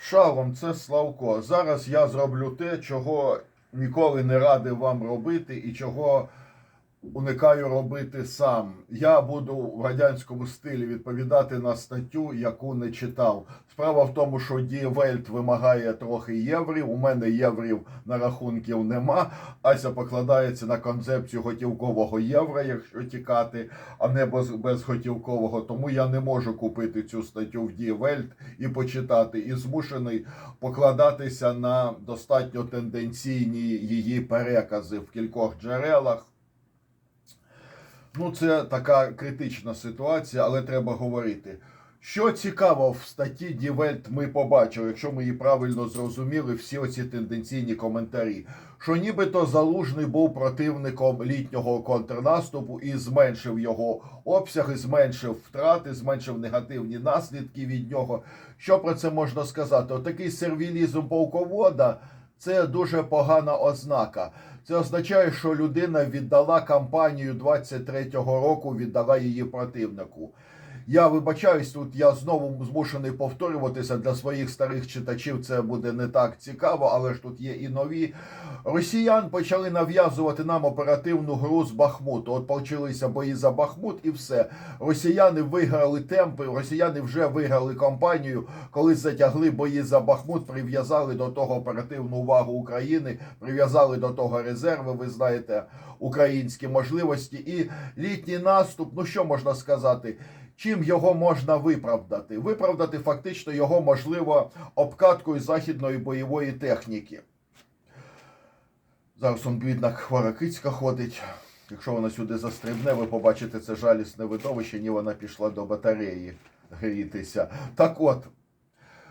Шалом, це Славко. Зараз я зроблю те, чого ніколи не радив вам робити і чого уникаю робити сам. Я буду в радянському стилі відповідати на статтю, яку не читав. Справа в тому, що Die вимагає трохи єврів. У мене єврів на рахунків нема. Ася покладається на концепцію готівкового євро, якщо тікати, а не без, безготівкового. Тому я не можу купити цю статтю в Die і почитати. І змушений покладатися на достатньо тенденційні її перекази в кількох джерелах. Ну, це така критична ситуація, але треба говорити. Що цікаво в статті Дівельт ми побачили, якщо ми її правильно зрозуміли, всі оці тенденційні коментарі, що нібито Залужний був противником літнього контрнаступу і зменшив його обсяги, зменшив втрати, зменшив негативні наслідки від нього. Що про це можна сказати? Отакий сервілізм полковода це дуже погана ознака. Це означає, що людина віддала кампанію 23-го року, віддала її противнику. Я вибачаюсь, тут я знову змушений повторюватися для своїх старих читачів. Це буде не так цікаво, але ж тут є і нові. Росіян почали нав'язувати нам оперативну гру з Бахмуту. От почалися бої за Бахмут, і все. Росіяни виграли темпи. Росіяни вже виграли кампанію, коли затягли бої за Бахмут, прив'язали до того оперативну увагу України, прив'язали до того резерви. Ви знаєте, українські можливості і літній наступ. Ну що можна сказати? Чим його можна виправдати? Виправдати фактично його можливо обкаткою західної бойової техніки. Зараз он бідна хвора кицька ходить. Якщо вона сюди застрибне, ви побачите це жалісне видовище, ні вона пішла до батареї грітися. Так от.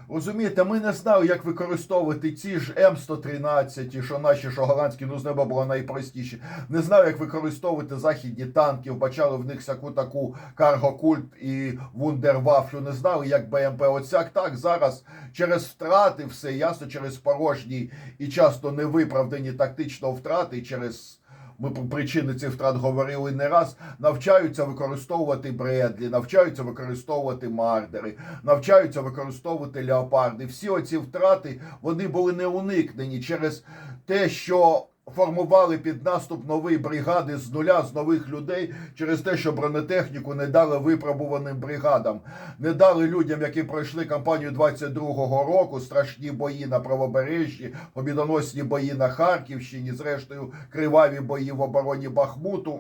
Розумієте, ми не знали, як використовувати ці ж М113, що наші, що голландські, ну з неба було найпростіше. Не знав, як використовувати західні танки, вбачали в них всяку таку каргокульт і вундервафлю. Не знали, як БМП. Оцяк так зараз через втрати все ясно, через порожні і часто невиправдані тактично втрати, через. Ми про причини цих втрат говорили не раз. Навчаються використовувати Бредлі, навчаються використовувати мардери, навчаються використовувати леопарди. Всі оці втрати вони були не уникнені через те, що формували під наступ нові бригади з нуля з нових людей через те, що бронетехніку не дали випробуваним бригадам, не дали людям, які пройшли кампанію 22-го року, страшні бої на правобережжі, побідоносні бої на Харківщині, зрештою криваві бої в обороні Бахмуту.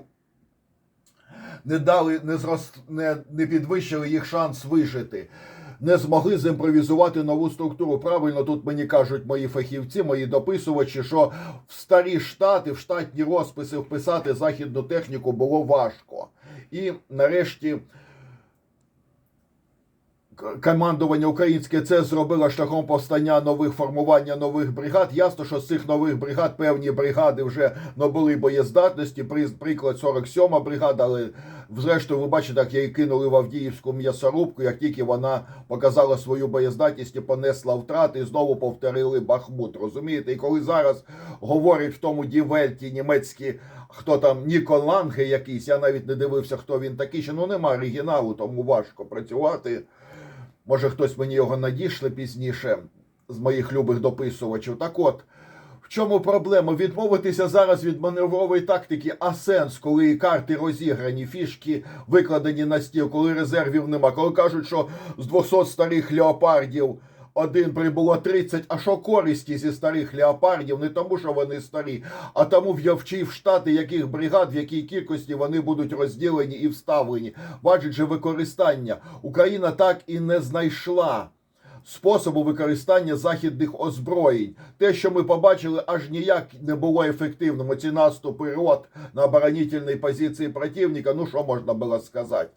Не дали, не зрос, не, не підвищили їх шанс вижити. Не змогли зімпровізувати нову структуру. Правильно тут мені кажуть мої фахівці, мої дописувачі, що в старі штати, в штатні розписи вписати західну техніку було важко. І нарешті командування українське це зробило шляхом повстання нових формування нових бригад. Ясно, що з цих нових бригад певні бригади вже набули боєздатності. Приклад 47 бригада, але зрештою, ви бачите, як її кинули в Авдіївську м'ясорубку, як тільки вона показала свою боєздатність і понесла втрати, і знову повторили Бахмут. Розумієте? І коли зараз говорять в тому Дівельті німецькі, хто там Ніко Ланге якийсь, я навіть не дивився, хто він такий, ще ну нема оригіналу, тому важко працювати. Може, хтось мені його надішле пізніше з моїх любих дописувачів. Так от, в чому проблема? Відмовитися зараз від маневрової тактики, а сенс, коли карти розіграні, фішки викладені на стіл, коли резервів нема, коли кажуть, що з 200 старих леопардів один прибуло 30, а що користі зі старих леопардів? Не тому, що вони старі, а тому вчив штати, яких бригад, в якій кількості вони будуть розділені і вставлені. Бачить же використання. Україна так і не знайшла способу використання західних озброєнь. Те, що ми побачили, аж ніяк не було ефективним. Ці наступи рот на оборонительній позиції противника, ну що можна було сказати?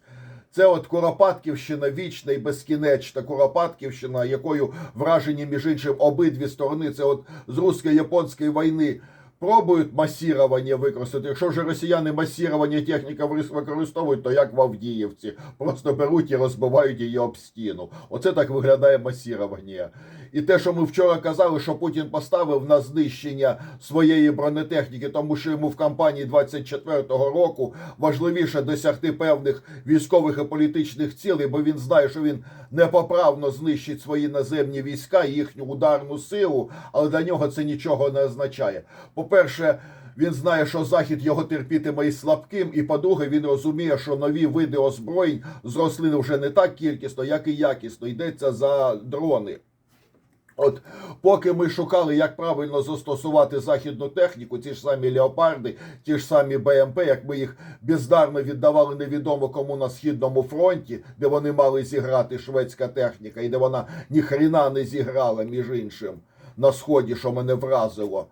Це от Куропатківщина вічна і безкінечна Куропатківщина, якою вражені між іншим обидві сторони. Це от з русько-японської війни пробують масірування використати. Якщо вже росіяни масірування техніка використовують, то як в Авдіївці, просто беруть і розбивають її об стіну. Оце так виглядає масірування. І те, що ми вчора казали, що Путін поставив на знищення своєї бронетехніки, тому що йому в кампанії 24-го року важливіше досягти певних військових і політичних цілей, бо він знає, що він непоправно знищить свої наземні війська, їхню ударну силу, але для нього це нічого не означає. По-перше, він знає, що Захід його терпітиме і слабким, і по-друге, він розуміє, що нові види озброєнь зросли вже не так кількісно, як і якісно. Йдеться за дрони. От поки ми шукали, як правильно застосувати західну техніку, ті ж самі леопарди, ті ж самі БМП, як ми їх бездарно віддавали невідомо кому на східному фронті, де вони мали зіграти шведська техніка, і де вона ніхрена не зіграла, між іншим, на сході, що мене вразило.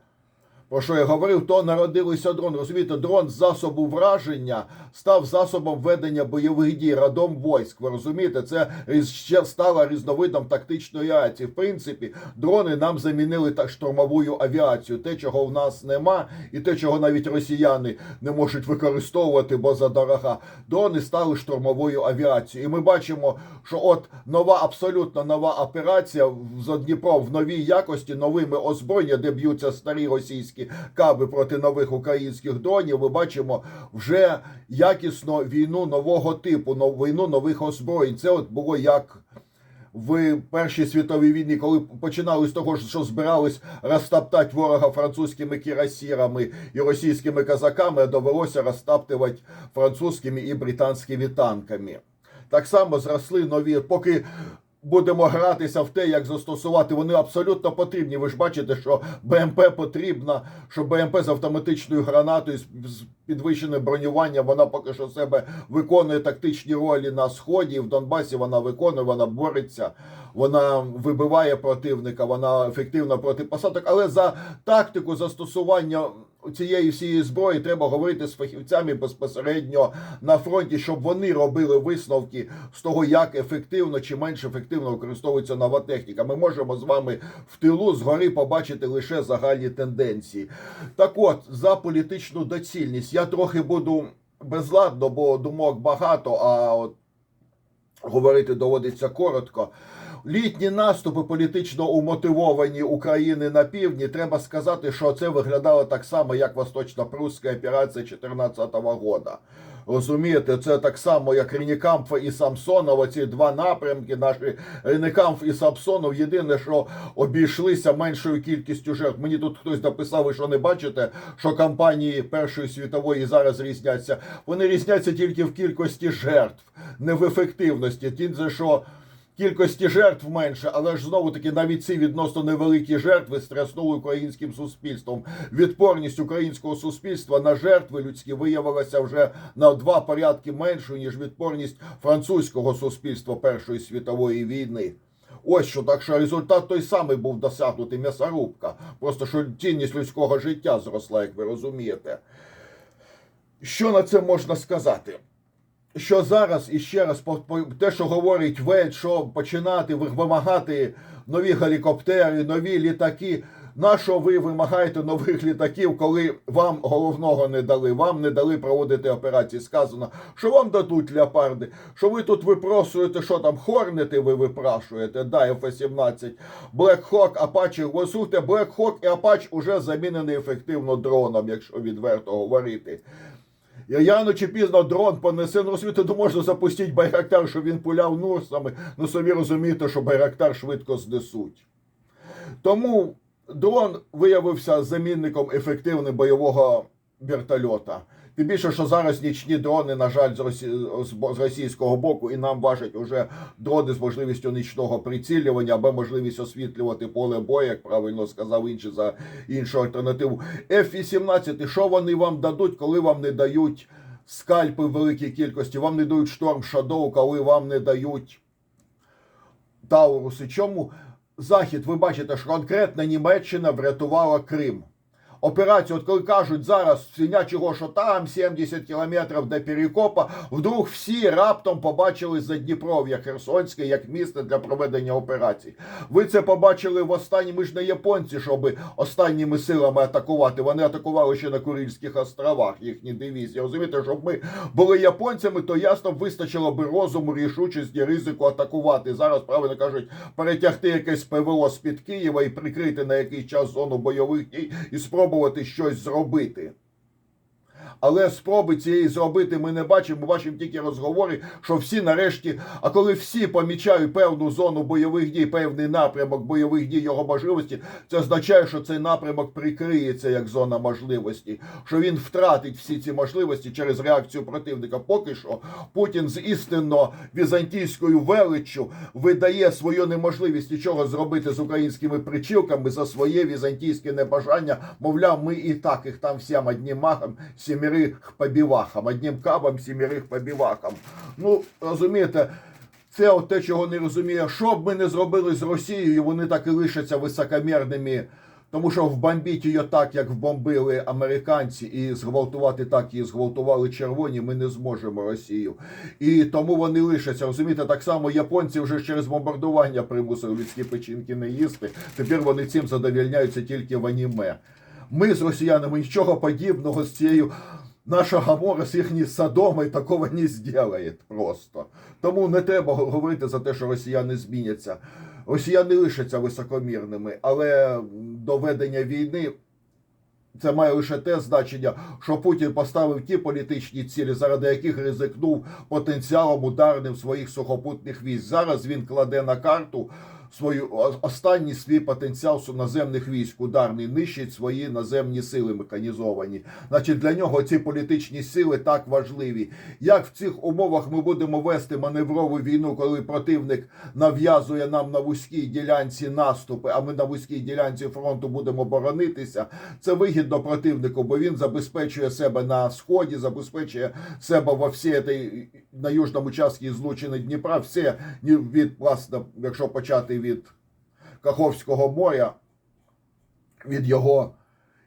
Про що я говорив, то народилися дрон. Розумієте, дрон з засобу враження став засобом ведення бойових дій, радом войск. Ви розумієте, це ще стало різновидом тактичної авіації. В принципі, дрони нам замінили так штурмову авіацію. Те, чого в нас нема, і те, чого навіть росіяни не можуть використовувати, бо задорога. Дрони стали штурмовою авіацією. І ми бачимо, що от нова, абсолютно нова операція з Дніпро в новій якості, новими озброєння, де б'ються старі російські каби проти нових українських дронів. Ми бачимо вже якісно війну нового типу, війну нових озброєнь. Це от було як. В Першій світовій війні, коли починали з того, що збирались розтоптати ворога французькими кірасірами і російськими казаками, довелося розтаптувати французькими і британськими танками. Так само зросли нові, поки будемо гратися в те, як застосувати, вони абсолютно потрібні. Ви ж бачите, що БМП потрібна, що БМП з автоматичною гранатою з підвищеним бронюванням, вона поки що себе виконує тактичні ролі на сході. В Донбасі вона виконує, вона бореться, вона вибиває противника, вона ефективна проти посадок. Але за тактику застосування цієї всієї зброї треба говорити з фахівцями безпосередньо на фронті, щоб вони робили висновки з того, як ефективно чи менш ефективно використовується нова техніка. Ми можемо з вами в тилу згори побачити лише загальні тенденції. Так от, за політичну доцільність я трохи буду безладно, бо думок багато, а от говорити доводиться коротко. Літні наступи політично умотивовані України на півдні. Треба сказати, що це виглядало так само, як Восточно-Прусська операція 2014 года. Розумієте, це так само, як Ренікамфа і Самсонов, ці два напрямки. Наші Ренікамф і Самсонов. Єдине, що обійшлися меншою кількістю жертв. Мені тут хтось написав, ви що не бачите, що кампанії Першої світової зараз різняться. Вони різняться тільки в кількості жертв, не в ефективності. Ті, що кількості жертв менше, але ж знову таки навіть ці відносно невеликі жертви стряснули українським суспільством. Відпорність українського суспільства на жертви людські виявилася вже на два порядки меншою, ніж відпорність французького суспільства Першої світової війни. Ось що так що результат той самий був досягнутий м'ясорубка. Просто що цінність людського життя зросла, як ви розумієте. Що на це можна сказати? Що зараз і ще раз те, що говорить Вельт, що починати вимагати нові гелікоптери, нові літаки. На що ви вимагаєте нових літаків, коли вам головного не дали? Вам не дали проводити операції. Сказано, що вам дадуть леопарди, що ви тут випросуєте, що там хорнети ви випрашуєте, да, F-17, Black Hawk, Apache, ви слухайте, Black Hawk і Apache уже замінений ефективно дроном, якщо відверто говорити. Рано чи пізно дрон понесе, ну розумієте, то можна запустити Байрактар, щоб він пуляв нурсами. Ну самі розумієте, що Байрактар швидко знесуть. Тому дрон виявився замінником ефективного бойового вертольота. Тим більше, що зараз нічні дрони, на жаль, з, росі... з російського боку, і нам важать уже дрони з можливістю нічного прицілювання або можливість освітлювати поле бою, як правильно сказав інший за іншу альтернативу. F-18, що вони вам дадуть, коли вам не дають скальпи в великій кількості, вам не дають шторм Shadow, коли вам не дають Тауруси. Чому Захід, ви бачите, що конкретно Німеччина врятувала Крим. Операцію, от коли кажуть зараз свинячого, що там 70 кілометрів до Перекопа, вдруг всі раптом побачили Задніпров'я Херсонське як місце для проведення операцій. Ви це побачили в останні. Ми ж не японці, щоб останніми силами атакувати. Вони атакували ще на Курильських островах їхні дивізії. Розумієте, щоб ми були японцями, то ясно вистачило би розуму, рішучості, ризику атакувати. Зараз правильно кажуть, перетягти якесь ПВО з під Києва і прикрити на якийсь час зону бойових дій і спробувати щось зробити. Але спроби цієї зробити ми не бачимо. Ми бачимо тільки розговори, що всі нарешті, а коли всі помічають певну зону бойових дій, певний напрямок бойових дій його можливості, це означає, що цей напрямок прикриється як зона можливості, що він втратить всі ці можливості через реакцію противника. Поки що Путін з істинно візантійською величчю видає свою неможливість нічого зробити з українськими причілками за своє візантійське небажання. Мовляв, ми і так їх там всім одним махом, сімерих побівахам, одним кабом, сімерих побівахам. Ну, розумієте. Це от те, чого не розуміє. Що б ми не зробили з Росією, вони так і лишаться високомірними. Тому що вбомбіть її так, як вбомбили американці, і зґвалтувати так, як зґвалтували червоні, ми не зможемо Росію. І тому вони лишаться. Розумієте, так само японці вже через бомбардування примусили людські печінки не їсти. Тепер вони цим задовільняються тільки в аніме. Ми з росіянами нічого подібного з цією. Наша Гамора з їхні садоми такого не зробить просто. Тому не треба говорити за те, що росіяни зміняться. Росіяни лишаться високомірними, але до ведення війни це має лише те значення, що Путін поставив ті політичні цілі, заради яких ризикнув потенціалом ударним своїх сухопутних військ. Зараз він кладе на карту свою останній свій потенціал наземних військ ударний, нищить свої наземні сили механізовані. Значить, для нього ці політичні сили так важливі. Як в цих умовах ми будемо вести маневрову війну, коли противник нав'язує нам на вузькій ділянці наступи, а ми на вузькій ділянці фронту будемо боронитися, це вигідно противнику, бо він забезпечує себе на сході, забезпечує себе во всій этой, на южному частці злучини Дніпра, все від власне, якщо почати від Каховського моря, від його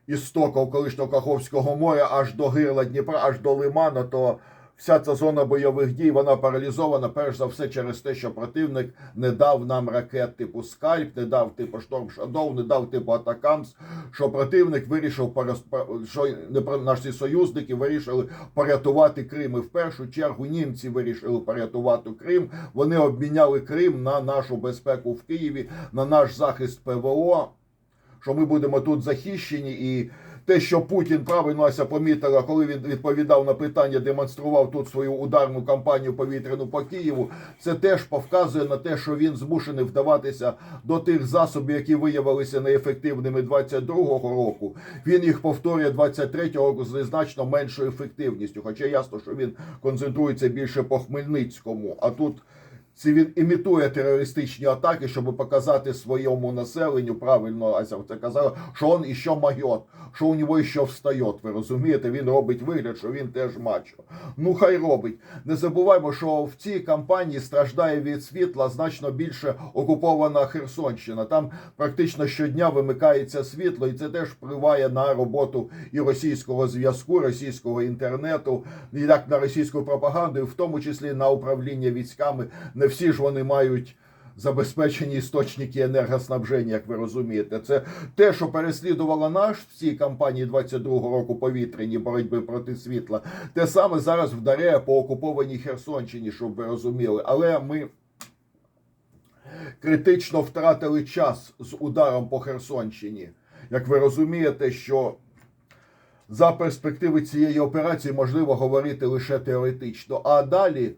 істоків колишнього Каховського моря аж до гирла Дніпра, аж до Лимана, то вся ця зона бойових дій вона паралізована перш за все через те, що противник не дав нам ракет типу Скальп, не дав типу Шторм Шадоу, не дав типу Атакамс, що противник вирішив що не наші союзники вирішили порятувати Крим. І в першу чергу німці вирішили порятувати Крим. Вони обміняли Крим на нашу безпеку в Києві, на наш захист ПВО що ми будемо тут захищені, і те, що Путін правильно Ася помітила, коли він відповідав на питання, демонстрував тут свою ударну кампанію повітряну по Києву, це теж повказує на те, що він змушений вдаватися до тих засобів, які виявилися неефективними 22-го року. Він їх повторює 23-го року з значно меншою ефективністю. Хоча ясно, що він концентрується більше по Хмельницькому, а тут. Це він імітує терористичні атаки, щоб показати своєму населенню, правильно Ася це казала, що він іще майот, що у нього ще встає. Ви розумієте, він робить вигляд, що він теж мачо. Ну хай робить. Не забуваймо, що в цій кампанії страждає від світла значно більше окупована Херсонщина. Там практично щодня вимикається світло, і це теж впливає на роботу і російського зв'язку, російського інтернету, і як на російську пропаганду, і в тому числі на управління військами. Не всі ж вони мають забезпечені істочники енергоснабження, як ви розумієте. Це те, що переслідувало наш в цій кампанії 22-го року повітряні боротьби проти світла. Те саме зараз вдаряє по окупованій Херсонщині, щоб ви розуміли. Але ми критично втратили час з ударом по Херсонщині. Як ви розумієте, що за перспективи цієї операції можливо говорити лише теоретично, а далі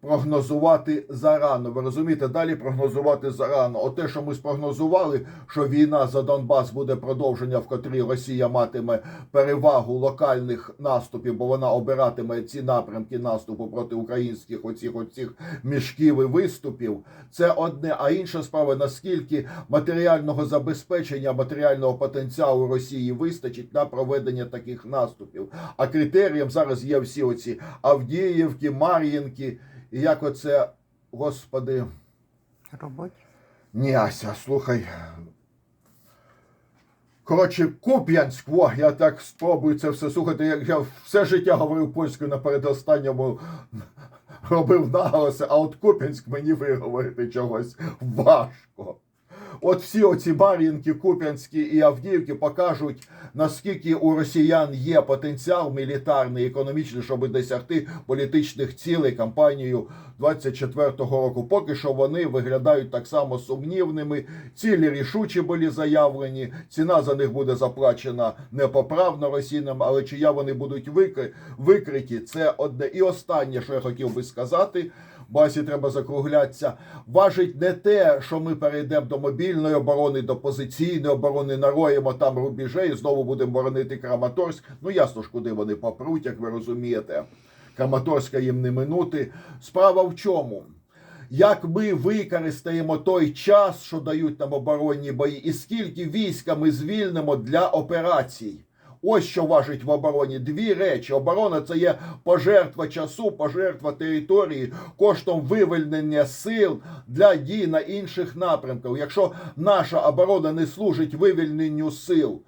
прогнозувати зарано. Ви розумієте, далі прогнозувати зарано. Оте, що ми спрогнозували, що війна за Донбас буде продовження, в котрій Росія матиме перевагу локальних наступів, бо вона обиратиме ці напрямки наступу проти українських оцих оцих мішків і виступів. Це одне. А інша справа, наскільки матеріального забезпечення, матеріального потенціалу Росії вистачить на проведення таких наступів. А критерієм зараз є всі оці Авдіївки, Мар'їнки. І як оце, господи, Роботі. ні, Ася, слухай. Коротше, Куп'янськ, во, я так спробую це все слухати. Як я все життя говорив польською на передостанньому робив наголоси, а от Куп'янськ мені виговорити чогось важко. От всі оці Мар'їнки, Куп'янські і Авдіївки покажуть, наскільки у росіян є потенціал мілітарний, економічний, щоб досягти політичних цілей кампанію 24-го року. Поки що вони виглядають так само сумнівними. Цілі рішучі були заявлені. Ціна за них буде заплачена непоправно російнам, але чия вони будуть викри- викриті, це одне. І останнє, що я хотів би сказати. Басі треба закруглятися. Важить не те, що ми перейдемо до мобільної оборони, до позиційної оборони, нароємо там рубіжей, і знову будемо боронити Краматорськ. Ну ясно ж, куди вони попруть, як ви розумієте. Краматорська їм не минути. Справа в чому? Як ми використаємо той час, що дають нам оборонні бої, і скільки війська ми звільнимо для операцій? Ось що важить в обороні. Дві речі. Оборона це є пожертва часу, пожертва території, коштом вивільнення сил для дій на інших напрямках. Якщо наша оборона не служить вивільненню сил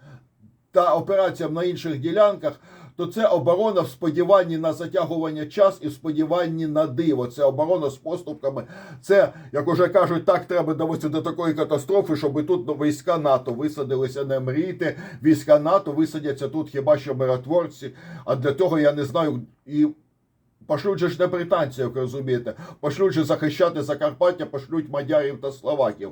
та операціям на інших ділянках, то це оборона в сподіванні на затягування час і в сподіванні на диво. Це оборона з поступками. Це, як уже кажуть, так треба довести до такої катастрофи, щоб тут війська НАТО висадилися. Не мрійте. Війська НАТО висадяться тут хіба що миротворці. А для того я не знаю і. Пошлють же ж не британців, розумієте. Пошлють захищати Закарпаття, пошлють мадярів та словаків.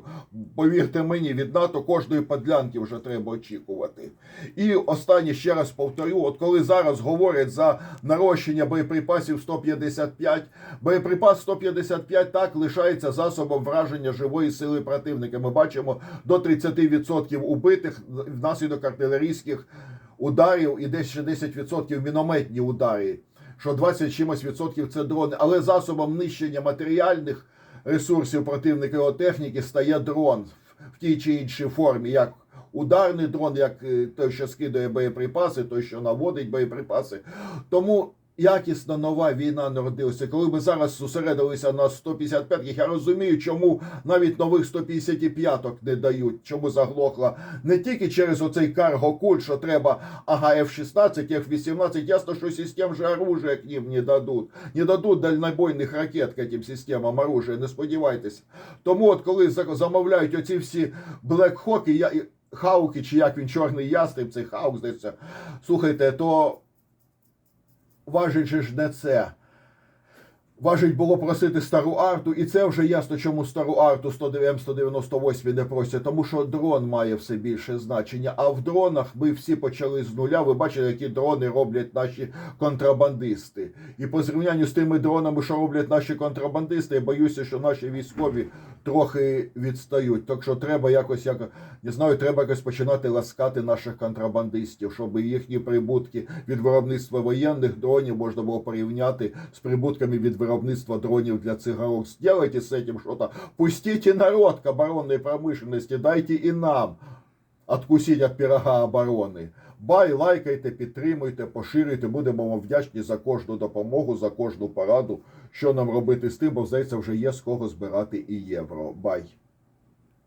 Повірте мені, від НАТО кожної подлянки вже треба очікувати. І останнє ще раз повторю: от коли зараз говорять за нарощення боєприпасів 155, боєприпас 155 так лишається засобом враження живої сили противника. Ми бачимо до 30% убитих внаслідок артилерійських ударів і десь ще 10% мінометні удари що 20 чимось відсотків це дрони, але засобом нищення матеріальних ресурсів противника його техніки стає дрон в тій чи іншій формі, як ударний дрон, як е, той, що скидає боєприпаси, той, що наводить боєприпаси. Тому якісна нова війна народилася. Коли ми зараз зосередилися на 155-х, я розумію, чому навіть нових 155-ок не дають, чому заглохла не тільки через оцей карго-культ, що треба ага, F-16, F-18, ясно, що систем же оружия к ним не дадуть. Не дадуть дальнобойних ракет к этим системам оружия, не сподівайтеся. Тому от коли за- замовляють оці всі блекхоки, я, хауки, чи як він, чорний ястреб, цей хаук, здається, слухайте, то же ж не це. Важить було просити стару арту, і це вже ясно, чому стару арту 198 не просять, тому що дрон має все більше значення. А в дронах ми всі почали з нуля. Ви бачите, які дрони роблять наші контрабандисти. І по зрівнянню з тими дронами, що роблять наші контрабандисти, я боюся, що наші військові трохи відстають. Так що треба якось, як не знаю, треба якось починати ласкати наших контрабандистів, щоб їхні прибутки від виробництва воєнних дронів можна було порівняти з прибутками від виробництва дронів для цигарок. Сделайте з этим что-то. Пустите народ к оборонной промышленности, дайте і нам откусить от пирога оборони. Бай, лайкайте, підтримуйте, поширюйте. Будемо вам вдячні за кожну допомогу, за кожну пораду, що нам робити з тим, бо здається, вже є з кого збирати і євро. Бай.